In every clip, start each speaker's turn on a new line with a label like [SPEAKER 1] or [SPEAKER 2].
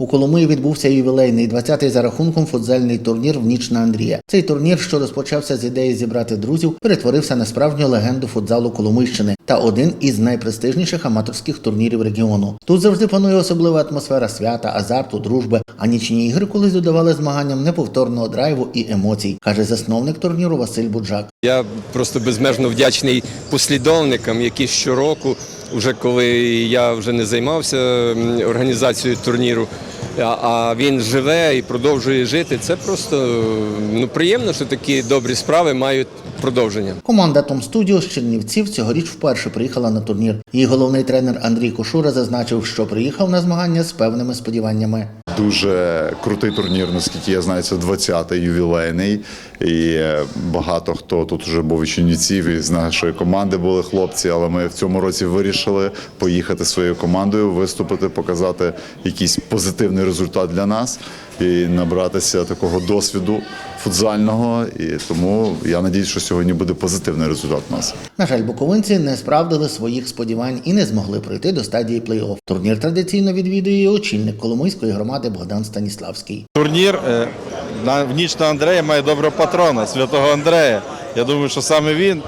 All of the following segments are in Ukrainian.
[SPEAKER 1] У Коломиї відбувся ювілейний 20-й за рахунком футзальний турнір в ніч на Андрія. Цей турнір, що розпочався з ідеї зібрати друзів, перетворився на справжню легенду футзалу Коломийщини та один із найпрестижніших аматорських турнірів регіону. Тут завжди панує особлива атмосфера свята, азарту, дружби. А нічні ігри колись додавали змаганням неповторного драйву і емоцій, каже засновник турніру Василь Буджак.
[SPEAKER 2] Я просто безмежно вдячний послідовникам, які щороку, вже коли я вже не займався організацією турніру, а- він живе і продовжує жити. Це просто ну, приємно, що такі добрі справи мають продовження.
[SPEAKER 1] Команда Том Студіо з Чернівців цьогоріч вперше приїхала на турнір. Її головний тренер Андрій Кошура зазначив, що приїхав на змагання з певними сподіваннями.
[SPEAKER 3] Дуже крутий турнір, наскільки я знаю, це 20-й ювілейний. І е, багато хто тут вже був і Чернівців, і з нашої команди були хлопці. Але ми в цьому році вирішили поїхати своєю командою, виступити, показати якийсь позитивний результат для нас і набратися такого досвіду футзального. І тому я надіюсь, що сьогодні буде позитивний результат у нас.
[SPEAKER 1] На жаль, буковинці не справдили своїх сподівань і не змогли пройти до стадії плей-офф. Турнір традиційно відвідує очільник Коломийської громади Богдан Станіславський.
[SPEAKER 4] Турнір е, на в ніч на Андрея має доброго патрона, святого Андрея. Я думаю, що саме він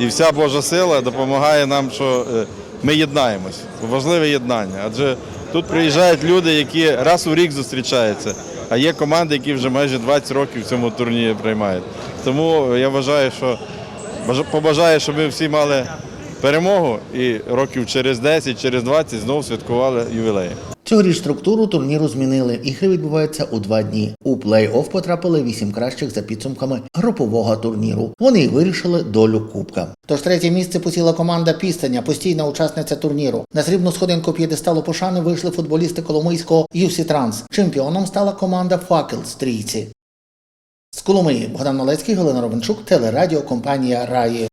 [SPEAKER 4] і вся Божа сила допомагає нам, що е, ми єднаємось. Важливе єднання. Адже тут приїжджають люди, які раз у рік зустрічаються, а є команди, які вже майже 20 років в цьому турнірі приймають. Тому я вважаю, що побажаю, щоб ми всі мали перемогу і років через 10, через 20 знову святкували ювілеї.
[SPEAKER 1] Цьогоріч структуру турніру змінили. Ігри відбуваються у два дні. У плей-офф потрапили вісім кращих за підсумками групового турніру. Вони вирішили долю кубка. Тож третє місце посіла команда Пістання, постійна учасниця турніру. На срібну сходинку п'єдесталу пошани вийшли футболісти Коломийського «Юсі Транс. Чемпіоном стала команда Факел Стрійці. З Коломиї Богдан Малецький, Галина Ровенчук, телерадіокомпанія Раї.